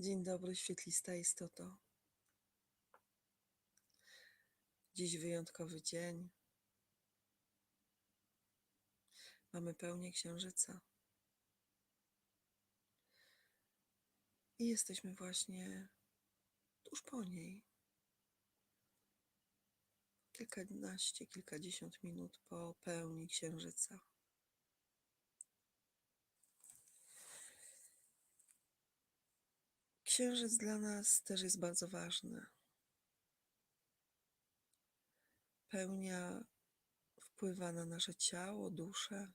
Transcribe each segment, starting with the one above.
Dzień dobry, świetlista istoto. Dziś wyjątkowy dzień. Mamy pełnię księżyca. I jesteśmy właśnie tuż po niej. Kilkanaście, kilkadziesiąt minut po pełni księżyca. Księżyc dla nas też jest bardzo ważny. Pełnia wpływa na nasze ciało, duszę.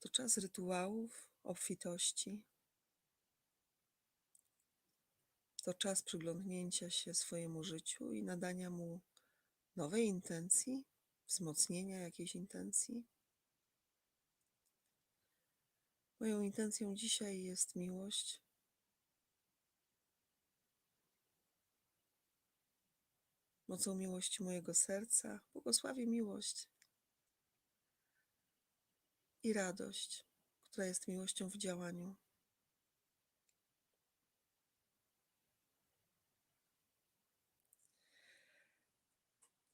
To czas rytuałów, obfitości. To czas przyglądnięcia się swojemu życiu i nadania mu nowej intencji, wzmocnienia jakiejś intencji. Moją intencją dzisiaj jest miłość. Mocą miłości mojego serca błogosławię miłość i radość, która jest miłością w działaniu.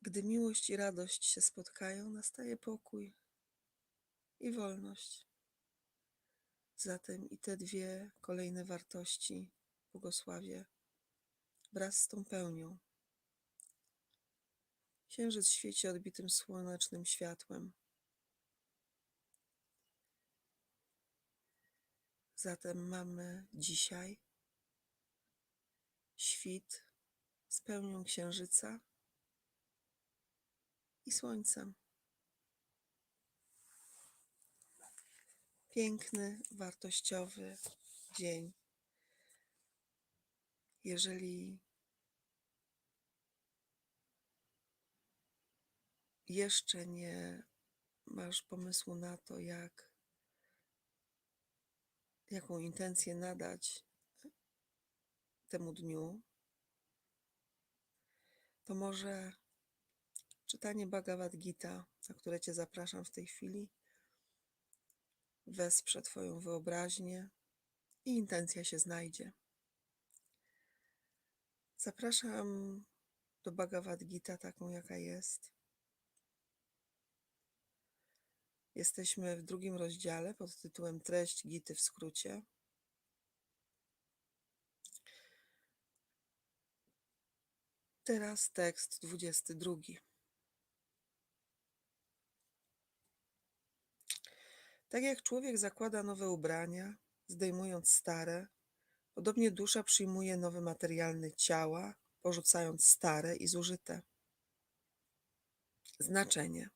Gdy miłość i radość się spotkają, nastaje pokój i wolność. Zatem i te dwie kolejne wartości błogosławię wraz z tą pełnią. Księżyc świeci odbitym słonecznym światłem. Zatem mamy dzisiaj świt z pełnią księżyca i słońcem. Piękny, wartościowy dzień. Jeżeli jeszcze nie masz pomysłu na to, jak, jaką intencję nadać temu dniu, to może czytanie Bhagavad Gita, na które Cię zapraszam w tej chwili, wesprze Twoją wyobraźnię i intencja się znajdzie. Zapraszam do Bhagavad Gita taką, jaka jest. Jesteśmy w drugim rozdziale pod tytułem Treść Gity w skrócie. Teraz tekst 22. Tak jak człowiek zakłada nowe ubrania, zdejmując stare, podobnie dusza przyjmuje nowe materialne ciała, porzucając stare i zużyte. Znaczenie.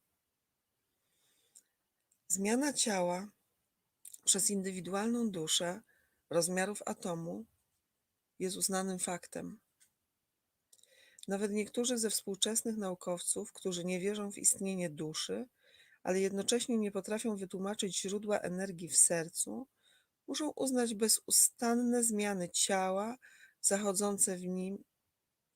Zmiana ciała przez indywidualną duszę rozmiarów atomu jest uznanym faktem. Nawet niektórzy ze współczesnych naukowców, którzy nie wierzą w istnienie duszy, ale jednocześnie nie potrafią wytłumaczyć źródła energii w sercu, muszą uznać bezustanne zmiany ciała zachodzące w nim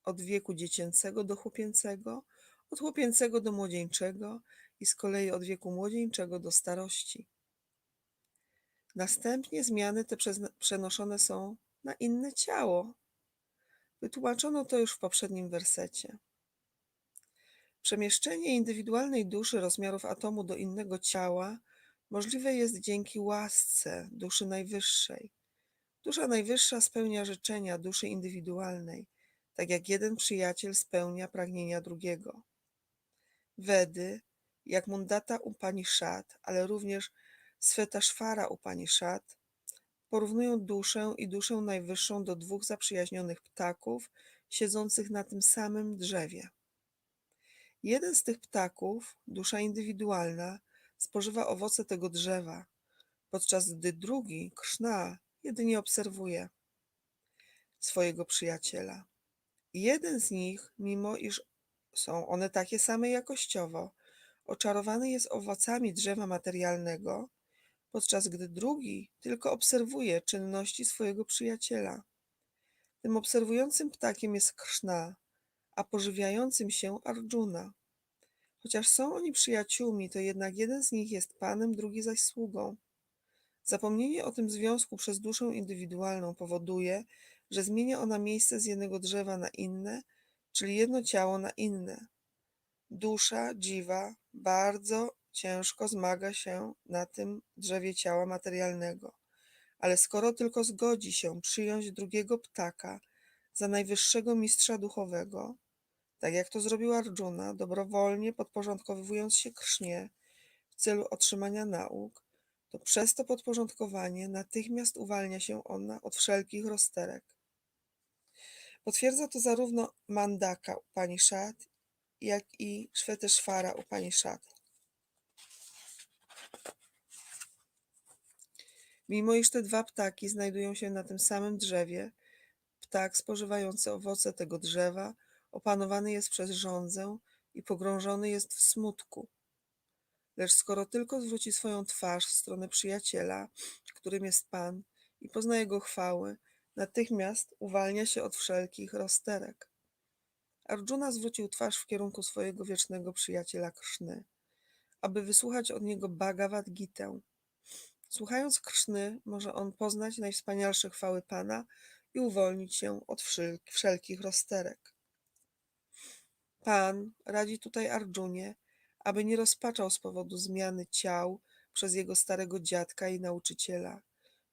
od wieku dziecięcego do chłopięcego, od chłopięcego do młodzieńczego i z kolei od wieku młodzieńczego do starości. Następnie zmiany te przenoszone są na inne ciało. Wytłumaczono to już w poprzednim wersecie. Przemieszczenie indywidualnej duszy rozmiarów atomu do innego ciała możliwe jest dzięki łasce duszy najwyższej. Dusza najwyższa spełnia życzenia duszy indywidualnej, tak jak jeden przyjaciel spełnia pragnienia drugiego. Wedy, jak Mundata Upanishad, ale również Svetashvara Upanishad, porównują duszę i duszę najwyższą do dwóch zaprzyjaźnionych ptaków siedzących na tym samym drzewie. Jeden z tych ptaków, dusza indywidualna, spożywa owoce tego drzewa, podczas gdy drugi, Krishna, jedynie obserwuje swojego przyjaciela. Jeden z nich, mimo iż są one takie same jakościowo, oczarowany jest owocami drzewa materialnego, podczas gdy drugi tylko obserwuje czynności swojego przyjaciela. Tym obserwującym ptakiem jest Krishna, a pożywiającym się Arjuna. Chociaż są oni przyjaciółmi, to jednak jeden z nich jest panem, drugi zaś sługą. Zapomnienie o tym związku przez duszę indywidualną powoduje, że zmienia ona miejsce z jednego drzewa na inne, czyli jedno ciało na inne. Dusza dziwa bardzo ciężko zmaga się na tym drzewie ciała materialnego, ale skoro tylko zgodzi się przyjąć drugiego ptaka za najwyższego mistrza duchowego, tak jak to zrobił Arjuna, dobrowolnie podporządkowując się Krsznie w celu otrzymania nauk, to przez to podporządkowanie natychmiast uwalnia się ona od wszelkich rozterek. Potwierdza to zarówno Mandaka Upanishad, jak i Szweteszwara Upanishad. Mimo iż te dwa ptaki znajdują się na tym samym drzewie, ptak spożywający owoce tego drzewa opanowany jest przez żądzę i pogrążony jest w smutku. Lecz skoro tylko zwróci swoją twarz w stronę przyjaciela, którym jest Pan, i pozna jego chwały, natychmiast uwalnia się od wszelkich rozterek. Arjuna zwrócił twarz w kierunku swojego wiecznego przyjaciela Krszny, aby wysłuchać od niego Bhagavad Gitę. Słuchając Krszny, może on poznać najwspanialsze chwały Pana i uwolnić się od wszelkich rozterek. Pan radzi tutaj Arjunie, aby nie rozpaczał z powodu zmiany ciał przez jego starego dziadka i nauczyciela.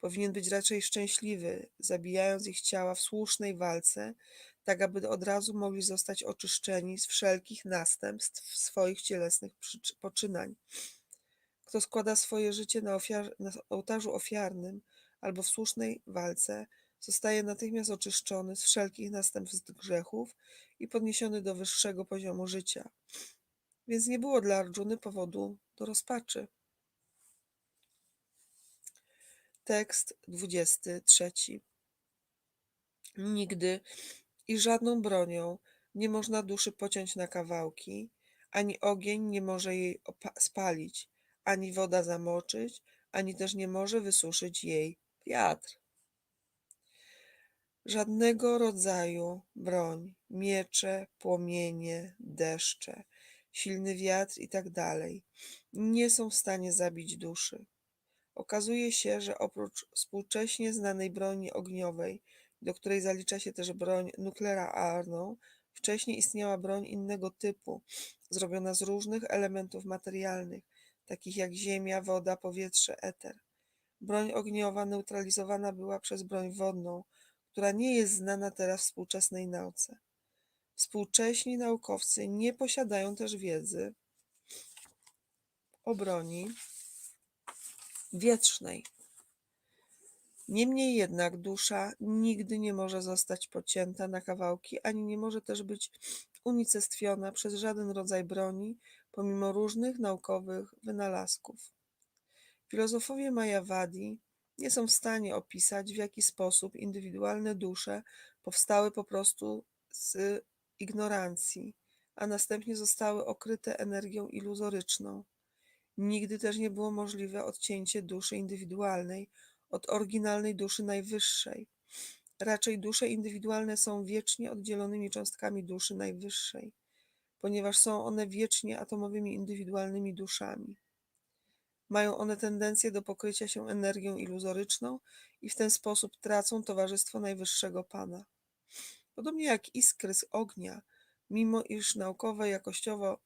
Powinien być raczej szczęśliwy, zabijając ich ciała w słusznej walce, tak aby od razu mogli zostać oczyszczeni z wszelkich następstw swoich cielesnych poczynań. Kto składa swoje życie na, ofiar, na ołtarzu ofiarnym albo w słusznej walce, zostaje natychmiast oczyszczony z wszelkich następstw grzechów i podniesiony do wyższego poziomu życia. Więc nie było dla Arjuny powodu do rozpaczy. Tekst 23. Nigdy i żadną bronią nie można duszy pociąć na kawałki, ani ogień nie może jej spalić, ani woda zamoczyć, ani też nie może wysuszyć jej wiatr. Żadnego rodzaju broń, miecze, płomienie, deszcze, silny wiatr i tak nie są w stanie zabić duszy. Okazuje się, że oprócz współcześnie znanej broni ogniowej, do której zalicza się też broń nuklearną, wcześniej istniała broń innego typu, zrobiona z różnych elementów materialnych, takich jak ziemia, woda, powietrze, eter. Broń ogniowa neutralizowana była przez broń wodną, która nie jest znana teraz współczesnej nauce. Współcześni naukowcy nie posiadają też wiedzy o broni wietrznej. Niemniej jednak dusza nigdy nie może zostać pocięta na kawałki, ani nie może też być unicestwiona przez żaden rodzaj broni, pomimo różnych naukowych wynalazków. Filozofowie Mayavadi nie są w stanie opisać, w jaki sposób indywidualne dusze powstały po prostu z ignorancji, a następnie zostały okryte energią iluzoryczną. Nigdy też nie było możliwe odcięcie duszy indywidualnej od oryginalnej duszy najwyższej. Raczej dusze indywidualne są wiecznie oddzielonymi cząstkami duszy najwyższej, ponieważ są one wiecznie atomowymi indywidualnymi duszami. Mają one tendencję do pokrycia się energią iluzoryczną i w ten sposób tracą towarzystwo najwyższego Pana. Podobnie jak iskry z ognia, mimo iż naukowe jakościowo,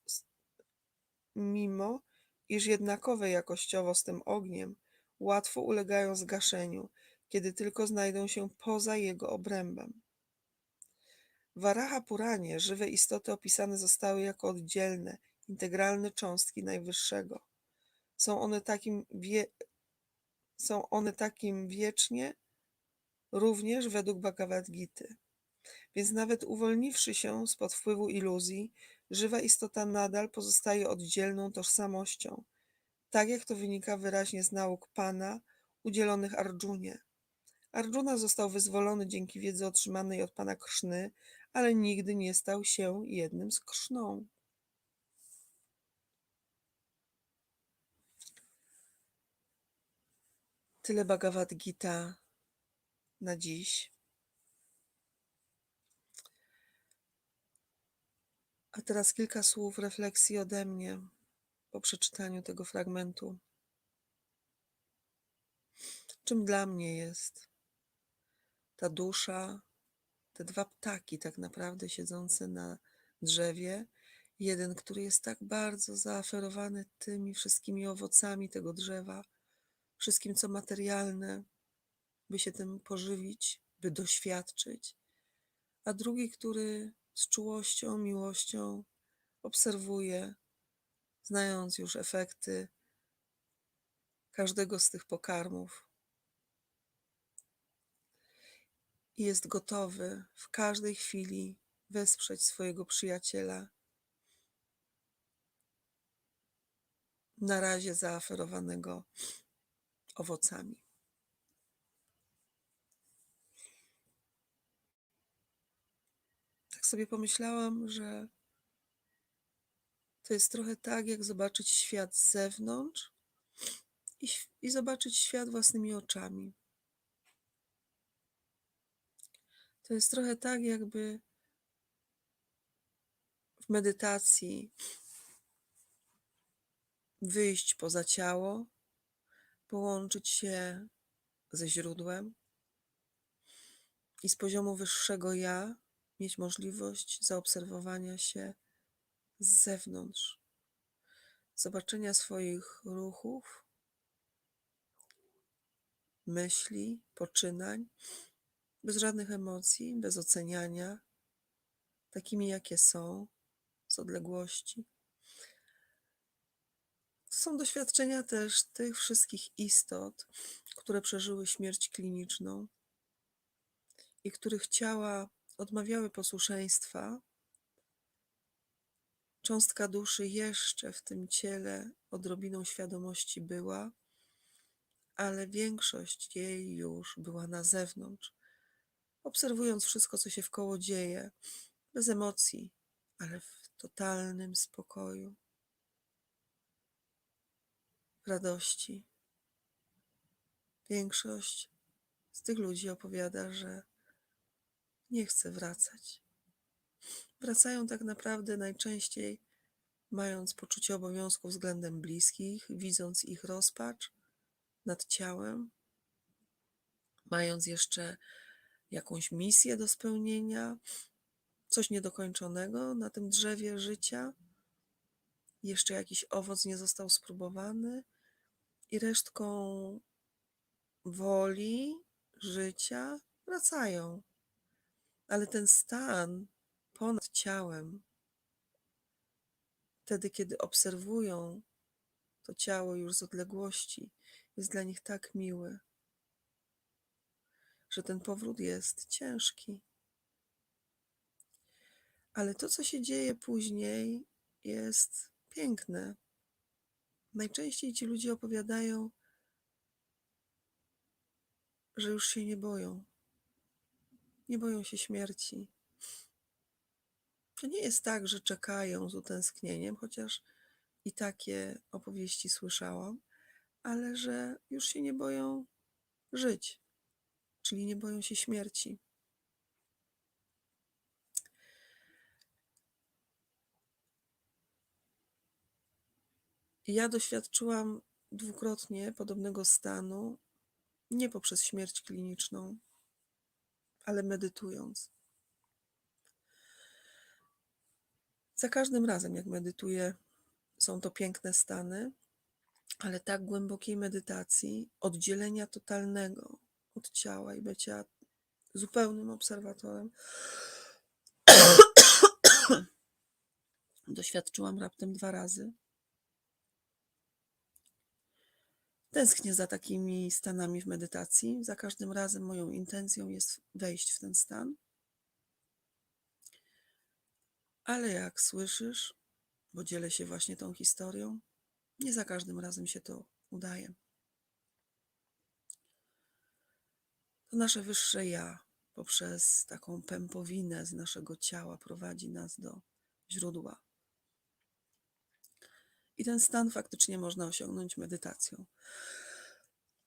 mimo iż jednakowe jakościowo z tym ogniem, łatwo ulegają zgaszeniu, kiedy tylko znajdą się poza jego obrębem. W Varaha Puranie żywe istoty opisane zostały jako oddzielne, integralne cząstki Najwyższego. Są one takim, wie... Są one takim wiecznie, również według Bhagavad Gita. Więc nawet uwolniwszy się spod wpływu iluzji, żywa istota nadal pozostaje oddzielną tożsamością, tak jak to wynika wyraźnie z nauk Pana udzielonych Arjunie. Arjuna został wyzwolony dzięki wiedzy otrzymanej od Pana Krszny, ale nigdy nie stał się jednym z Krszną. Tyle Bhagavad Gita na dziś. A teraz kilka słów refleksji ode mnie po przeczytaniu tego fragmentu. czym dla mnie jest ta dusza, te dwa ptaki tak naprawdę siedzące na drzewie. Jeden, który jest tak bardzo zaaferowany tymi wszystkimi owocami tego drzewa, wszystkim co materialne, by się tym pożywić, by doświadczyć, a drugi, który z czułością, miłością obserwuje, znając już efekty każdego z tych pokarmów. I jest gotowy w każdej chwili wesprzeć swojego przyjaciela, na razie zaaferowanego owocami. Tak sobie pomyślałam, że to jest trochę tak, jak zobaczyć świat z zewnątrz i, i zobaczyć świat własnymi oczami. To jest trochę tak, jakby w medytacji wyjść poza ciało, połączyć się ze źródłem i z poziomu wyższego ja mieć możliwość zaobserwowania się z zewnątrz, zobaczenia swoich ruchów, myśli, poczynań, bez żadnych emocji, bez oceniania, takimi jakie są, z odległości. Są doświadczenia też tych wszystkich istot, które przeżyły śmierć kliniczną i których ciała odmawiały posłuszeństwa. Cząstka duszy jeszcze w tym ciele odrobiną świadomości była, ale większość jej już była na zewnątrz, obserwując wszystko, co się wkoło dzieje, bez emocji, ale w totalnym spokoju, radości. Większość z tych ludzi opowiada, że nie chce wracać. Wracają tak naprawdę najczęściej mając poczucie obowiązku względem bliskich, widząc ich rozpacz nad ciałem, mając jeszcze jakąś misję do spełnienia, coś niedokończonego na tym drzewie życia, jeszcze jakiś owoc nie został spróbowany i resztką woli, życia wracają. Ale ten stan ponad ciałem, wtedy kiedy obserwują to ciało już z odległości, jest dla nich tak miły, że ten powrót jest ciężki. Ale to, co się dzieje później, jest piękne. Najczęściej ci ludzie opowiadają, że już się nie boją. Nie boją się śmierci. To nie jest tak, że czekają z utęsknieniem, chociaż i takie opowieści słyszałam, ale że już się nie boją żyć, czyli nie boją się śmierci. Ja doświadczyłam dwukrotnie podobnego stanu, nie poprzez śmierć kliniczną, ale medytując. Za każdym razem, jak medytuję, są to piękne stany, ale tak głębokiej medytacji, oddzielenia totalnego od ciała i bycia zupełnym obserwatorem, doświadczyłam raptem dwa razy. Tęsknię za takimi stanami w medytacji. Za każdym razem moją intencją jest wejść w ten stan. Ale jak słyszysz, bo dzielę się właśnie tą historią, nie za każdym razem się to udaje. To nasze wyższe ja poprzez taką pępowinę z naszego ciała prowadzi nas do źródła. I ten stan faktycznie można osiągnąć medytacją.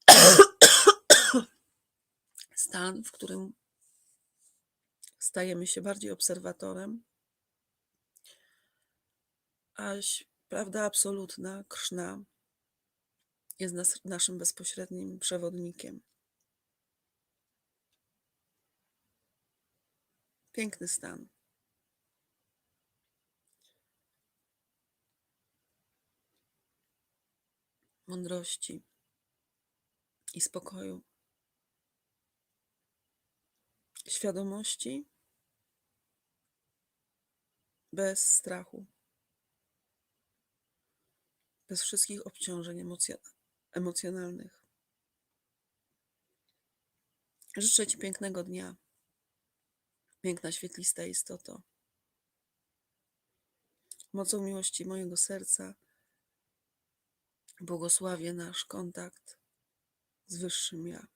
stan, w którym stajemy się bardziej obserwatorem, aś prawda absolutna, krszna, jest nas, naszym bezpośrednim przewodnikiem. Piękny stan. Mądrości i spokoju. Świadomości bez strachu. Bez wszystkich obciążeń emocjo- emocjonalnych. Życzę Ci pięknego dnia. Piękna, świetlista istoto. Mocą miłości mojego serca błogosławię nasz kontakt z Wyższym Ja.